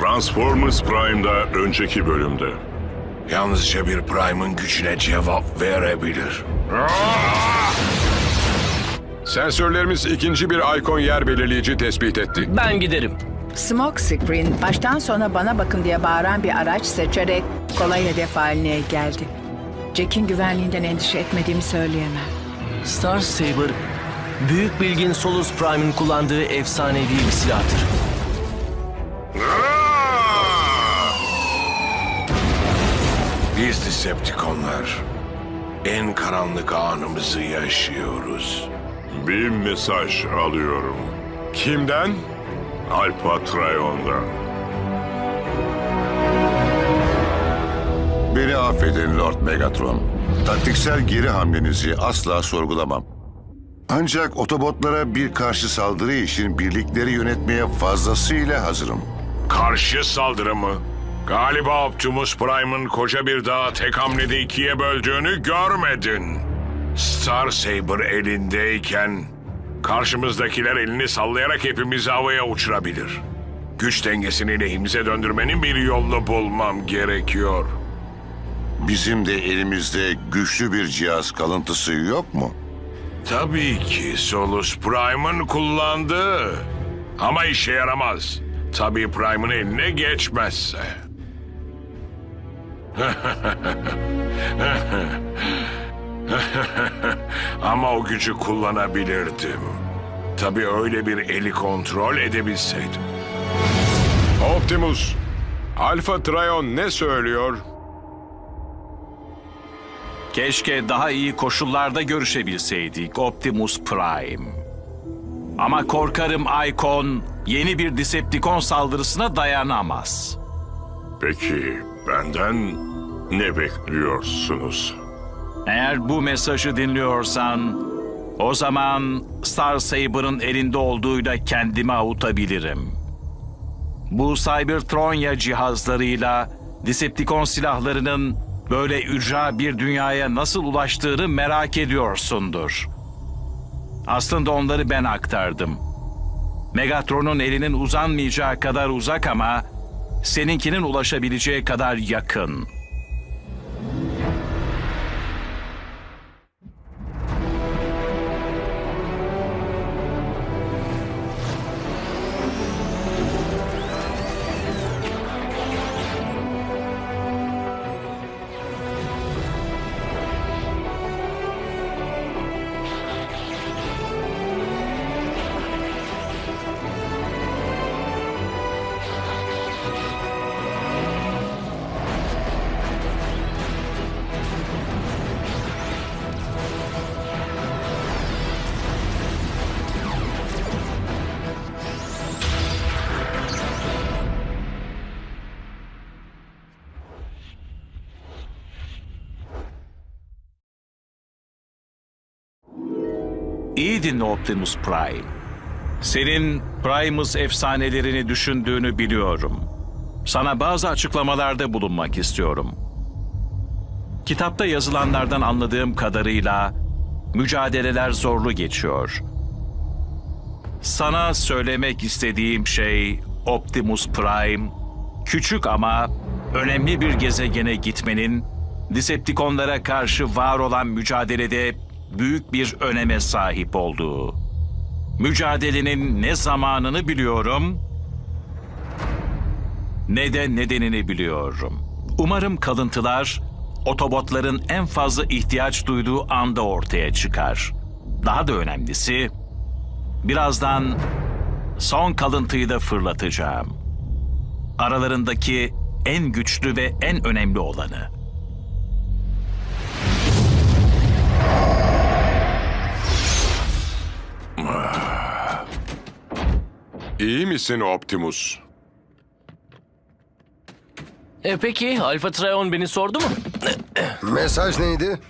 Transformers Prime'da önceki bölümde. Yalnızca bir Prime'ın gücüne cevap verebilir. Sensörlerimiz ikinci bir ikon yer belirleyici tespit etti. Ben giderim. Smoke Screen baştan sona bana bakın diye bağıran bir araç seçerek kolay hedef haline geldi. Jack'in güvenliğinden endişe etmediğimi söyleyemem. Star Saber, büyük bilgin Solus Prime'in kullandığı efsanevi bir silahtır. Biz Decepticonlar en karanlık anımızı yaşıyoruz. Bir mesaj alıyorum. Kimden? Alpha Trion'dan. Beni affedin Lord Megatron. Taktiksel geri hamlenizi asla sorgulamam. Ancak otobotlara bir karşı saldırı için birlikleri yönetmeye fazlasıyla hazırım. Karşı saldırı mı? Galiba Optimus Prime'ın koca bir dağı tek hamlede ikiye böldüğünü görmedin. Star Saber elindeyken karşımızdakiler elini sallayarak hepimizi havaya uçurabilir. Güç dengesini lehimize döndürmenin bir yolunu bulmam gerekiyor. Bizim de elimizde güçlü bir cihaz kalıntısı yok mu? Tabii ki Solus Prime'ın kullandığı. Ama işe yaramaz. Tabii Prime'ın eline geçmezse. Ama o gücü kullanabilirdim. Tabii öyle bir eli kontrol edebilseydim. Optimus. Alpha Trion ne söylüyor? Keşke daha iyi koşullarda görüşebilseydik Optimus Prime. Ama korkarım Icon yeni bir Decepticon saldırısına dayanamaz. Peki benden ne bekliyorsunuz? Eğer bu mesajı dinliyorsan o zaman Star Saber'ın elinde olduğuyla kendimi avutabilirim. Bu Cybertronya cihazlarıyla Decepticon silahlarının böyle ücra bir dünyaya nasıl ulaştığını merak ediyorsundur. Aslında onları ben aktardım. Megatron'un elinin uzanmayacağı kadar uzak ama seninkinin ulaşabileceği kadar yakın.'' İyi dinle Optimus Prime. Senin Primus efsanelerini düşündüğünü biliyorum. Sana bazı açıklamalarda bulunmak istiyorum. Kitapta yazılanlardan anladığım kadarıyla mücadeleler zorlu geçiyor. Sana söylemek istediğim şey Optimus Prime, küçük ama önemli bir gezegene gitmenin Decepticonlara karşı var olan mücadelede büyük bir öneme sahip olduğu. Mücadelenin ne zamanını biliyorum ne de nedenini biliyorum. Umarım kalıntılar otobotların en fazla ihtiyaç duyduğu anda ortaya çıkar. Daha da önemlisi birazdan son kalıntıyı da fırlatacağım. Aralarındaki en güçlü ve en önemli olanı. İyi misin Optimus? E peki Alpha Trion beni sordu mu? Mesaj neydi?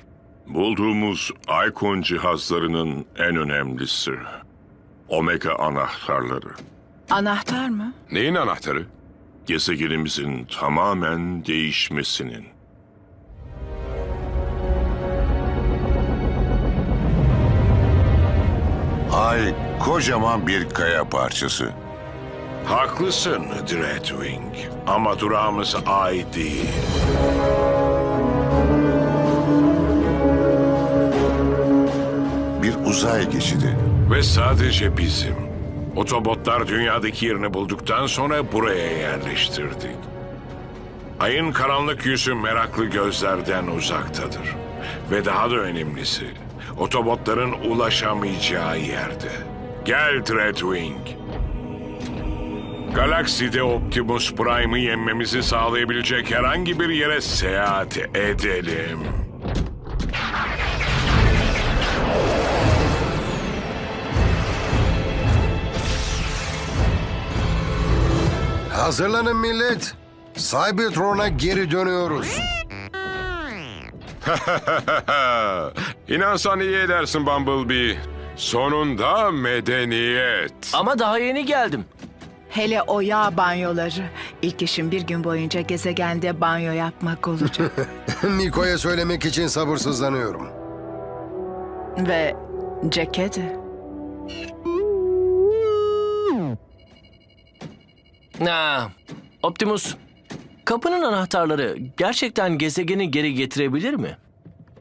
Bulduğumuz Icon cihazlarının en önemlisi. Omega anahtarları. Anahtar mı? Neyin anahtarı? Gezegenimizin tamamen değişmesinin. Kocaman bir kaya parçası. Haklısın Dreadwing. Ama durağımız ay değil. Bir uzay geçidi. Ve sadece bizim. Otobotlar dünyadaki yerini bulduktan sonra buraya yerleştirdik. Ayın karanlık yüzü meraklı gözlerden uzaktadır. Ve daha da önemlisi, otobotların ulaşamayacağı yerde. Gel Dreadwing. Galakside Optimus Prime'ı yenmemizi sağlayabilecek herhangi bir yere seyahat edelim. Hazırlanın millet. Cybertron'a geri dönüyoruz. İnansan iyi edersin Bumblebee. Sonunda medeniyet. Ama daha yeni geldim. Hele o yağ banyoları. İlk işim bir gün boyunca gezegende banyo yapmak olacak. Miko'ya söylemek için sabırsızlanıyorum. Ve de. Ha, Optimus, kapının anahtarları gerçekten gezegeni geri getirebilir mi?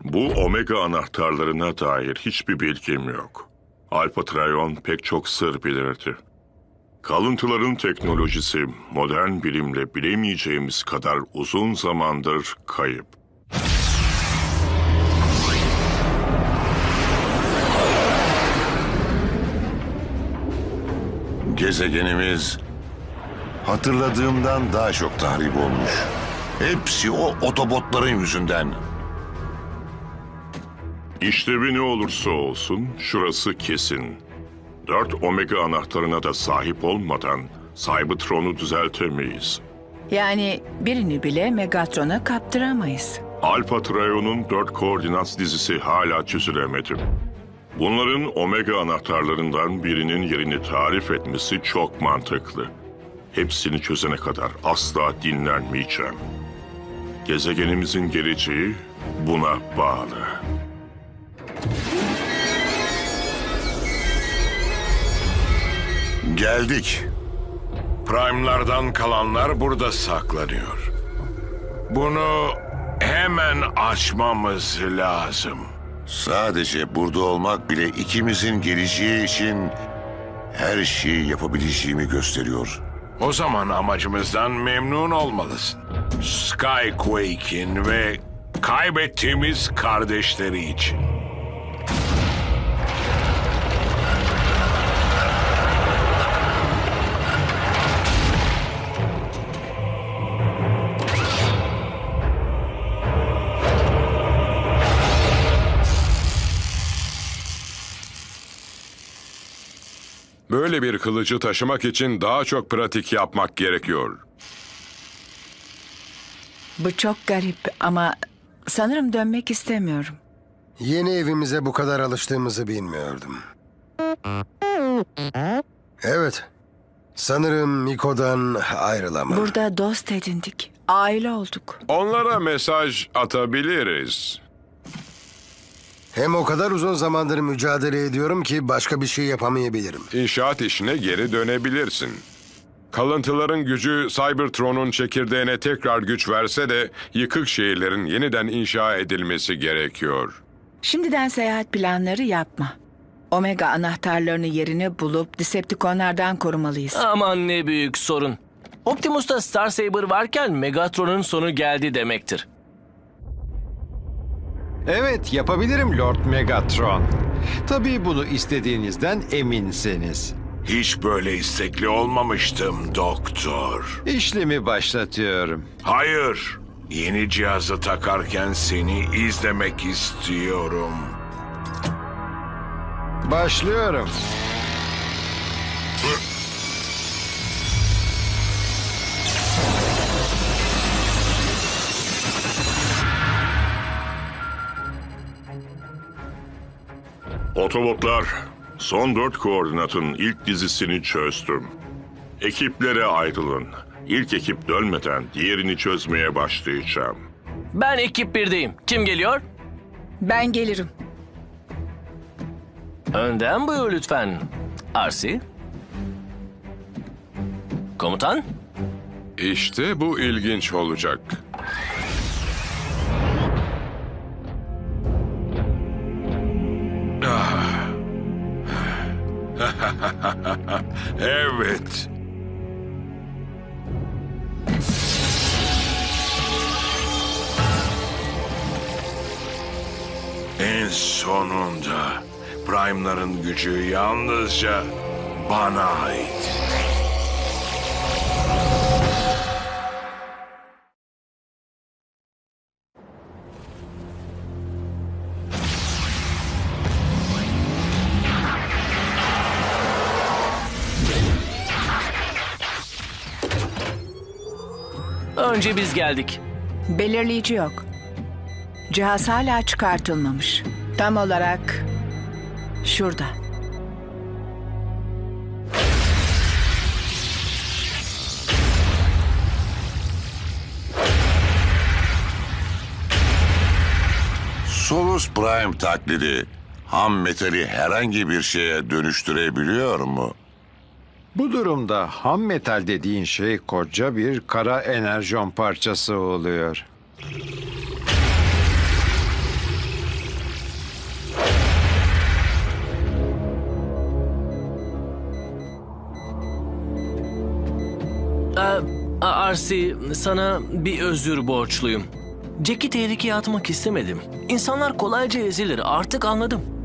Bu Omega anahtarlarına dair hiçbir bilgim yok. Alpha Trion pek çok sır bilirdi. Kalıntıların teknolojisi modern bilimle bilemeyeceğimiz kadar uzun zamandır kayıp. Gezegenimiz hatırladığımdan daha çok tahrip olmuş. Hepsi o otobotların yüzünden. İşlevi ne olursa olsun şurası kesin. Dört Omega anahtarına da sahip olmadan Cybertron'u düzeltemeyiz. Yani birini bile Megatron'a kaptıramayız. Alpha Trion'un dört koordinat dizisi hala çözülemedi. Bunların Omega anahtarlarından birinin yerini tarif etmesi çok mantıklı. Hepsini çözene kadar asla dinlenmeyeceğim. Gezegenimizin geleceği buna bağlı. Geldik. Prime'lardan kalanlar burada saklanıyor. Bunu hemen açmamız lazım. Sadece burada olmak bile ikimizin geleceği için her şeyi yapabileceğimi gösteriyor. O zaman amacımızdan memnun olmalısın. Skyquake'in ve kaybettiğimiz kardeşleri için. Böyle bir kılıcı taşımak için daha çok pratik yapmak gerekiyor. Bu çok garip ama sanırım dönmek istemiyorum. Yeni evimize bu kadar alıştığımızı bilmiyordum. Evet. Sanırım Miko'dan ayrılamam. Burada dost edindik. Aile olduk. Onlara mesaj atabiliriz. Hem o kadar uzun zamandır mücadele ediyorum ki başka bir şey yapamayabilirim. İnşaat işine geri dönebilirsin. Kalıntıların gücü Cybertron'un çekirdeğine tekrar güç verse de yıkık şehirlerin yeniden inşa edilmesi gerekiyor. Şimdiden seyahat planları yapma. Omega anahtarlarını yerine bulup Decepticonlardan korumalıyız. Aman ne büyük sorun. Optimus'ta Star Saber varken Megatron'un sonu geldi demektir. Evet, yapabilirim Lord Megatron. Tabii bunu istediğinizden eminseniz. Hiç böyle istekli olmamıştım doktor. İşlemi başlatıyorum. Hayır. Yeni cihazı takarken seni izlemek istiyorum. Başlıyorum. Otobotlar, son dört koordinatın ilk dizisini çözdüm. Ekiplere ayrılın. İlk ekip dönmeden diğerini çözmeye başlayacağım. Ben ekip birdeyim. Kim geliyor? Ben gelirim. Önden buyur lütfen. Arsi. Komutan? İşte bu ilginç olacak. Evet. En sonunda Prime'ların gücü yalnızca bana ait. Önce biz geldik. Belirleyici yok. Cihaz hala çıkartılmamış. Tam olarak şurada. Solus Prime taklidi ham metali herhangi bir şeye dönüştürebiliyor mu? Bu durumda ham metal dediğin şey koca bir kara enerjon parçası oluyor. Arsi, sana bir özür borçluyum. Jack'i tehlikeye atmak istemedim. İnsanlar kolayca ezilir, artık anladım.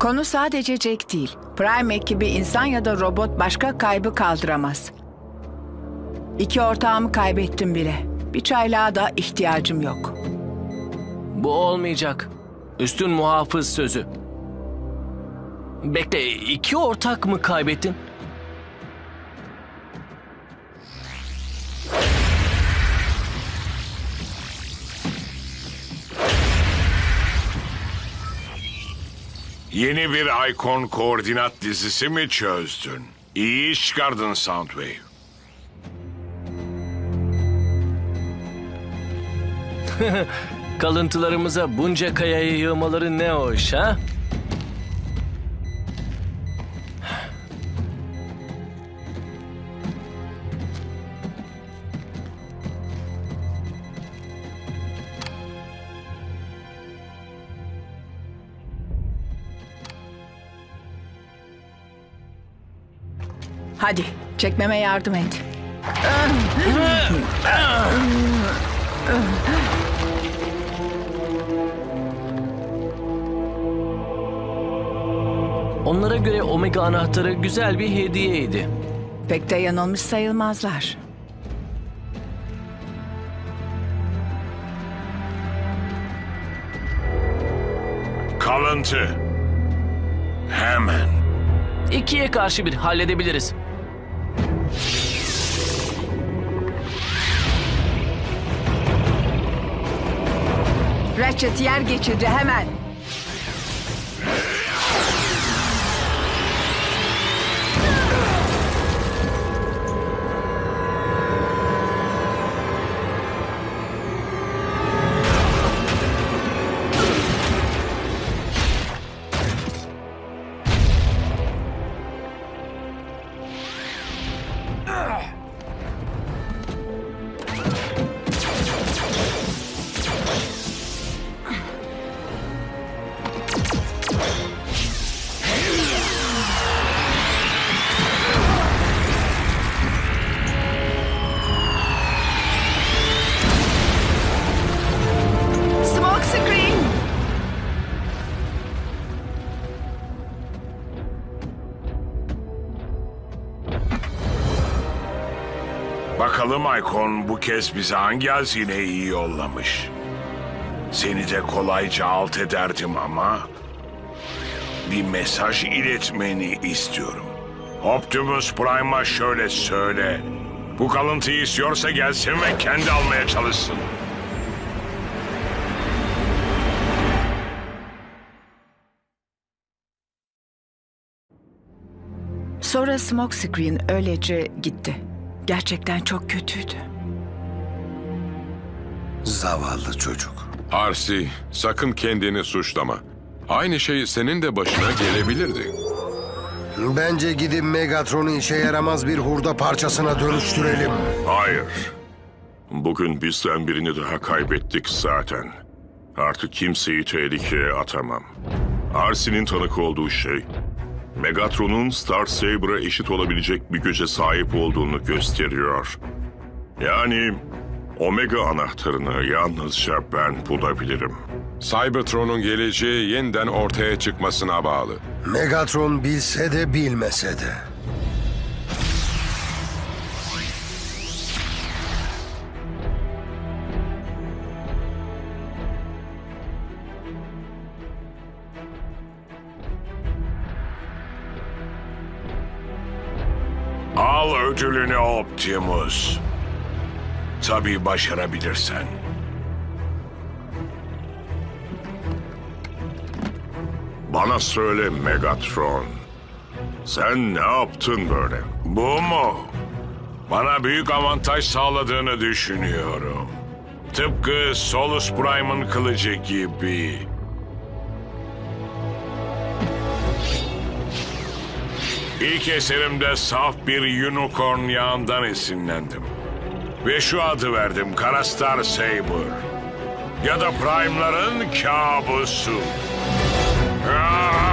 Konu sadece Jack değil. Prime ekibi insan ya da robot başka kaybı kaldıramaz. İki ortağımı kaybettim bile. Bir çaylağa da ihtiyacım yok. Bu olmayacak. Üstün muhafız sözü. Bekle, iki ortak mı kaybettin? Yeni bir Icon koordinat dizisi mi çözdün? İyi iş çıkardın Soundwave. Kalıntılarımıza bunca kayayı yığmaları ne hoş ha? Hadi çekmeme yardım et. Onlara göre Omega anahtarı güzel bir hediyeydi. Pek de yanılmış sayılmazlar. Kalıntı. Hemen. İkiye karşı bir halledebiliriz. Ratchet yer geçirdi hemen. Bakalım Icon bu kez bize hangi hazineyi yollamış. Seni de kolayca alt ederdim ama... Bir mesaj iletmeni istiyorum. Optimus Prime'a şöyle söyle. Bu kalıntıyı istiyorsa gelsin ve kendi almaya çalışsın. Sonra smoke screen öylece gitti. Gerçekten çok kötüydü. Zavallı çocuk. Arsi, sakın kendini suçlama. Aynı şey senin de başına gelebilirdi. Bence gidip Megatron'u işe yaramaz bir hurda parçasına dönüştürelim. Hayır. Bugün bizden birini daha kaybettik zaten. Artık kimseyi tehlikeye atamam. Arsin'in tanık olduğu şey, Megatron'un Star Saber'a eşit olabilecek bir güce sahip olduğunu gösteriyor. Yani Omega anahtarını yalnızca ben bulabilirim. Cybertron'un geleceği yeniden ortaya çıkmasına bağlı. Megatron bilse de bilmese de. Ödülünü Optimus. Tabii başarabilirsen. Bana söyle Megatron. Sen ne yaptın böyle? Bu mu? Bana büyük avantaj sağladığını düşünüyorum. Tıpkı Solus Prime'ın kılıcı gibi. İlk eserimde saf bir unicorn yağından esinlendim. Ve şu adı verdim Kara Star Saber. Ya da Prime'ların kabusu. Ah!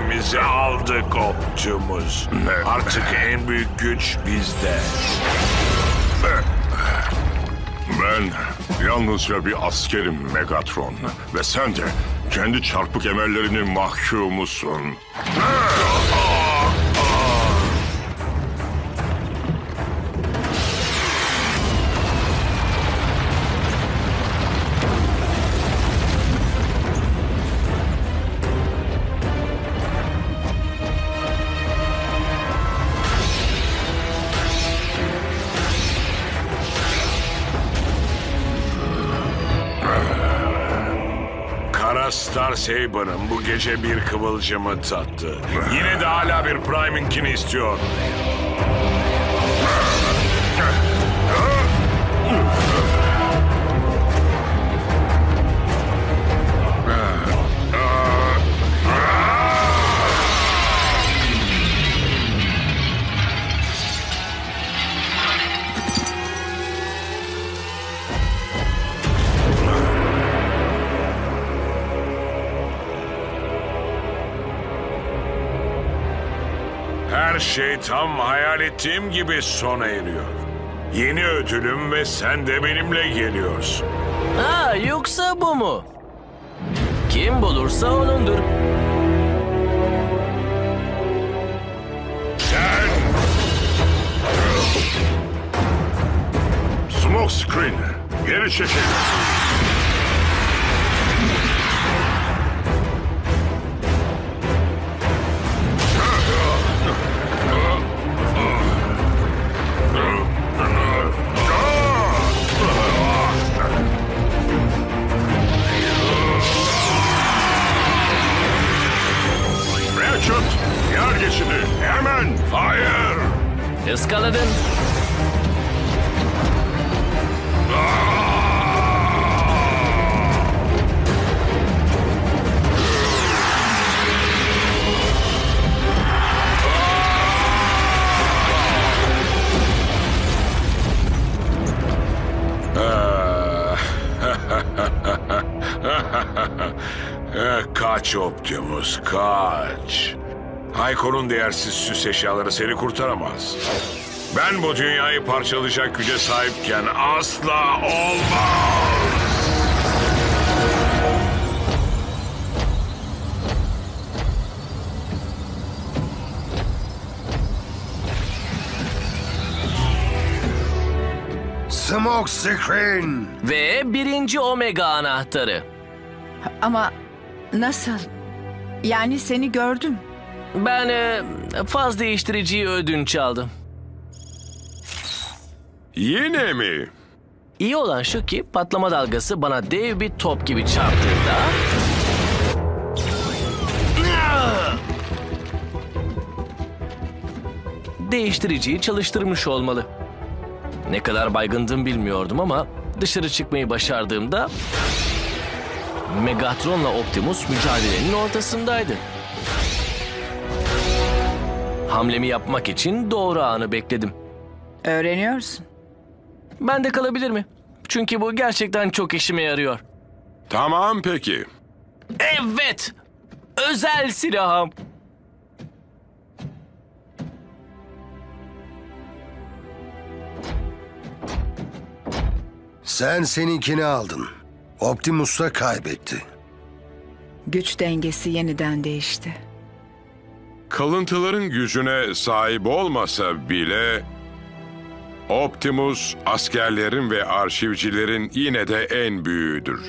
Esas yerlerimizi aldık Optimus. Artık en büyük güç bizde. Ben yalnızca bir askerim Megatron. Ve sen de kendi çarpık emellerinin mahkumusun. Kara Star Saber'ın bu gece bir kıvılcımı tattı. Yine de hala bir Prime'inkini istiyor. Şey tam hayal ettiğim gibi sona eriyor. Yeni ödülüm ve sen de benimle geliyorsun. Ha yoksa bu mu? Kim bulursa onundur. Sen Smoke screen. Geri çekil. Iskaladın. Eh, kaç Optimus kaç. Hayko'nun değersiz süs eşyaları seni kurtaramaz. Ben bu dünyayı parçalayacak güce sahipken asla olmaz. Smoke Screen. Ve birinci Omega anahtarı. Ama nasıl? Yani seni gördüm. Ben e, faz değiştiriciyi ödünç aldım. Yine mi? İyi olan şu ki patlama dalgası bana dev bir top gibi çarptığında... Değiştiriciyi çalıştırmış olmalı. Ne kadar baygındım bilmiyordum ama dışarı çıkmayı başardığımda... Megatron'la Optimus mücadelenin ortasındaydı. Hamlemi yapmak için doğru anı bekledim. Öğreniyorsun. Ben de kalabilir mi? Çünkü bu gerçekten çok işime yarıyor. Tamam peki. Evet! Özel silahım. Sen seninkini aldın. Optimus da kaybetti. Güç dengesi yeniden değişti. Kalıntıların gücüne sahip olmasa bile Optimus askerlerin ve arşivcilerin yine de en büyüğüdür.